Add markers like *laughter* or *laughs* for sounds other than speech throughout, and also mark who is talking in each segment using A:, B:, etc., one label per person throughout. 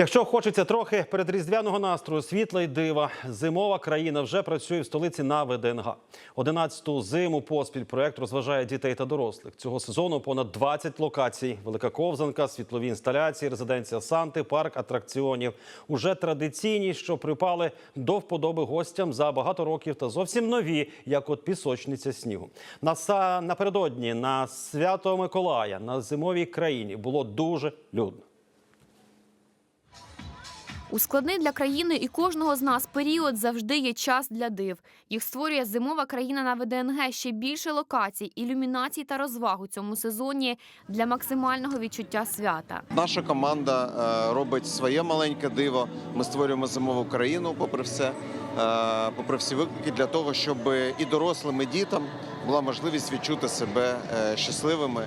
A: Якщо хочеться трохи передріздвяного настрою, світла й дива, зимова країна вже працює в столиці на ВДНГ. Одинадцяту зиму поспіль проект розважає дітей та дорослих. Цього сезону понад 20 локацій: велика ковзанка, світлові інсталяції, резиденція Санти, парк атракціонів. Уже традиційні, що припали до вподоби гостям за багато років, та зовсім нові, як от пісочниця снігу. На са- напередодні на свято Миколая на зимовій країні було дуже людно.
B: У складний для країни і кожного з нас період завжди є час для див. Їх створює зимова країна на ВДНГ ще більше локацій, ілюмінацій та розваг у цьому сезоні для максимального відчуття свята.
C: Наша команда е, робить своє маленьке диво. Ми створюємо зимову країну, попри все, е, попри всі виклики, для того, щоб і дорослим, і дітам була можливість відчути себе е, щасливими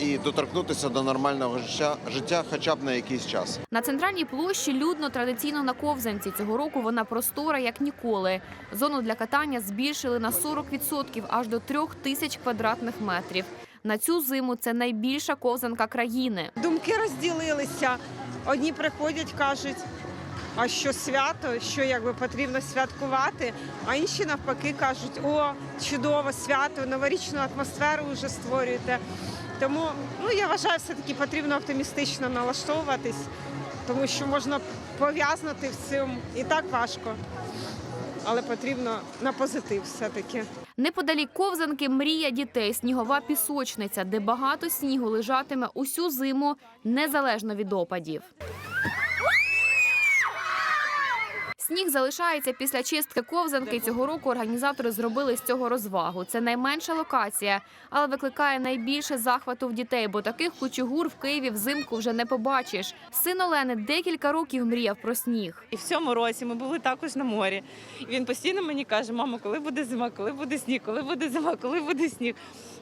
C: і доторкнутися до нормального життя, життя хоча б на якийсь час.
B: На центральній площі людно традиційно на ковзанці. Цього року вона простора як ніколи. Зону для катання збільшили на 40% аж до трьох тисяч квадратних метрів. На цю зиму це найбільша ковзанка країни.
D: думки розділилися. Одні приходять, кажуть, а що свято, що якби потрібно святкувати, а інші навпаки кажуть, о, чудово свято, новорічну атмосферу вже створюєте. Тому ну, я вважаю, все-таки потрібно оптимістично налаштовуватись, тому що можна пов'язнути в цьому і так важко. Але потрібно на позитив все-таки.
B: Неподалік ковзанки мрія дітей, снігова пісочниця, де багато снігу лежатиме усю зиму, незалежно від опадів. Сніг залишається після чистки ковзанки. Цього року організатори зробили з цього розвагу. Це найменша локація, але викликає найбільше захвату в дітей, бо таких кучугур в Києві взимку вже не побачиш. Син Олени декілька років мріяв про сніг.
E: І в цьому році ми були також на морі. І він постійно мені каже: мамо, коли буде зима, коли буде сніг, коли буде зима, коли буде сніг.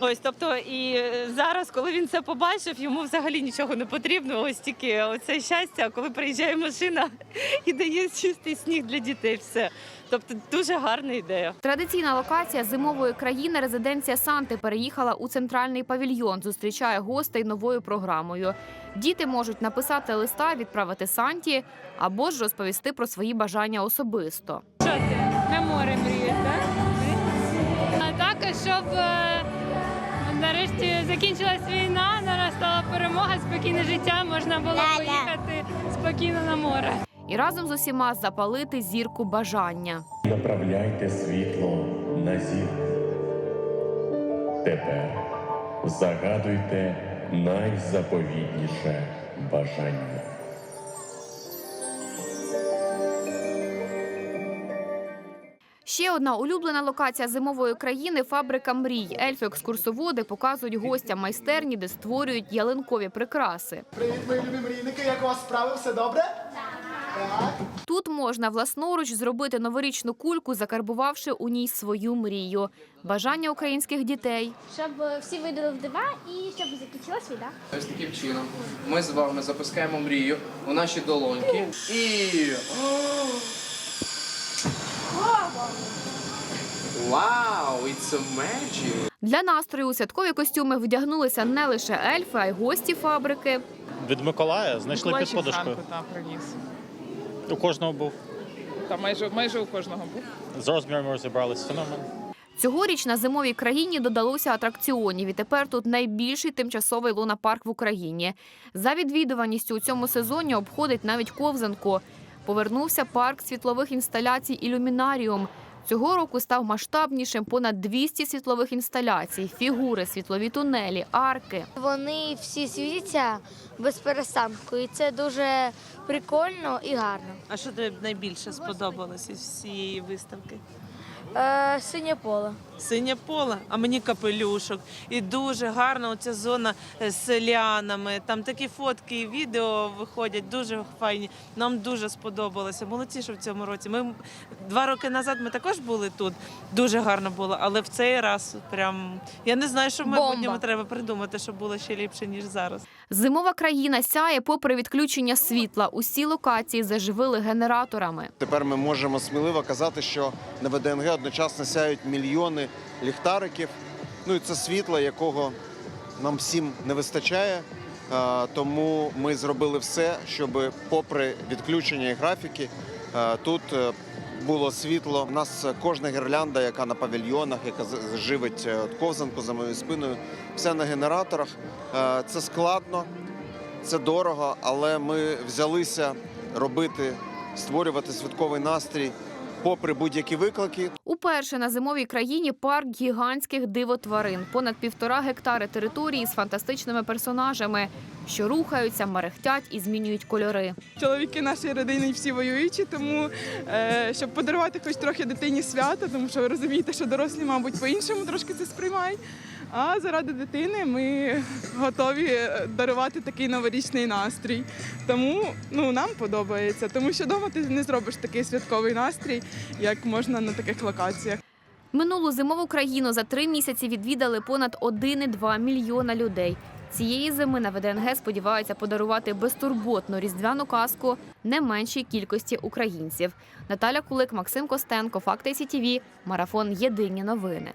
E: Ось, тобто, і е, зараз, коли він це побачив, йому взагалі нічого не потрібно. Ось тільки оце щастя, коли приїжджає машина *laughs* і дає чистий сніг для дітей. Все. Тобто дуже гарна ідея.
B: Традиційна локація зимової країни резиденція Санти переїхала у центральний павільйон. Зустрічає гостей новою програмою. Діти можуть написати листа, відправити Санті або ж розповісти про свої бажання особисто.
F: Що ти на море мрієш, так? А також, щоб е, нарешті закінчилась війна, наростала перемога, спокійне життя, можна було поїхати спокійно на море.
B: І разом з усіма запалити зірку бажання.
G: Направляйте світло на зірку. Тепер загадуйте найзаповітніше бажання.
B: Ще одна улюблена локація зимової країни фабрика мрій. Ельфи-екскурсоводи показують гостям майстерні, де створюють ялинкові прикраси.
H: Привіт, мої любі мрійники, як у вас справи? Все добре?
B: Тут можна власноруч зробити новорічну кульку, закарбувавши у ній свою мрію. Бажання українських дітей.
I: щоб е, всі видали в дива і щоб закінчилась війна.
J: Ось таким чином ми з вами запускаємо мрію у наші долоньки і. Вау, it's a magic!
B: Для настрою у святкові костюми вдягнулися не лише ельфи, а й гості фабрики.
K: Від Миколая знайшли під подушкою.
F: Та приніс.
K: У кожного був.
F: Та майже майже у кожного був.
K: З розмірами розібралися феномен.
B: Цьогоріч на зимовій країні додалося атракціонів, і тепер тут найбільший тимчасовий лунапарк в Україні. За відвідуваністю у цьому сезоні обходить навіть ковзанку. Повернувся парк світлових інсталяцій Ілюмінаріум. Цього року став масштабнішим понад 200 світлових інсталяцій, фігури, світлові тунелі, арки.
I: Вони всі світяться без перестанку, і це дуже прикольно і гарно.
E: А що тобі найбільше сподобалося з цієї виставки?
I: Е, синє поле.
E: Синє поле, а мені капелюшок. І дуже гарна оця зона е, з ліанами. Там такі фотки і відео виходять, дуже файні. Нам дуже сподобалося. Молодці, що в цьому році. Ми два роки назад ми також були тут. Дуже гарно було, але в цей раз прям я не знаю, що в
B: Бомба.
E: майбутньому треба придумати, щоб було ще ліпше ніж зараз.
B: Зимова країна сяє попри відключення світла. Усі локації заживили генераторами.
C: Тепер ми можемо сміливо казати, що на ВДНГ одночасно сяють мільйони ліхтариків. Ну і це світло, якого нам всім не вистачає. Тому ми зробили все, щоб, попри відключення і графіки, тут е, було світло. У нас кожна гірлянда, яка на павільйонах, яка живить е, ковзанку за моєю спиною, все на генераторах. Це складно, це дорого, але ми взялися робити, створювати святковий настрій попри будь-які виклики.
B: Уперше на зимовій країні парк гігантських дивотварин. Понад півтора гектари території з фантастичними персонажами, що рухаються, мерехтять і змінюють кольори.
L: Чоловіки нашої родини всі воюючі, тому е, щоб подарувати хоч трохи дитині свята, тому що ви розумієте, що дорослі, мабуть, по-іншому трошки це сприймають. А заради дитини ми готові е, дарувати такий новорічний настрій. Тому ну, нам подобається, тому що вдома ти не зробиш такий святковий настрій, як можна на таких локаціях.
B: Минулу зимову країну за три місяці відвідали понад 1,2 мільйона людей. Цієї зими на ВДНГ сподіваються подарувати безтурботну різдвяну казку не меншій кількості українців. Наталя Кулик, Максим Костенко, Факти СІТІВІ, Марафон Єдині новини.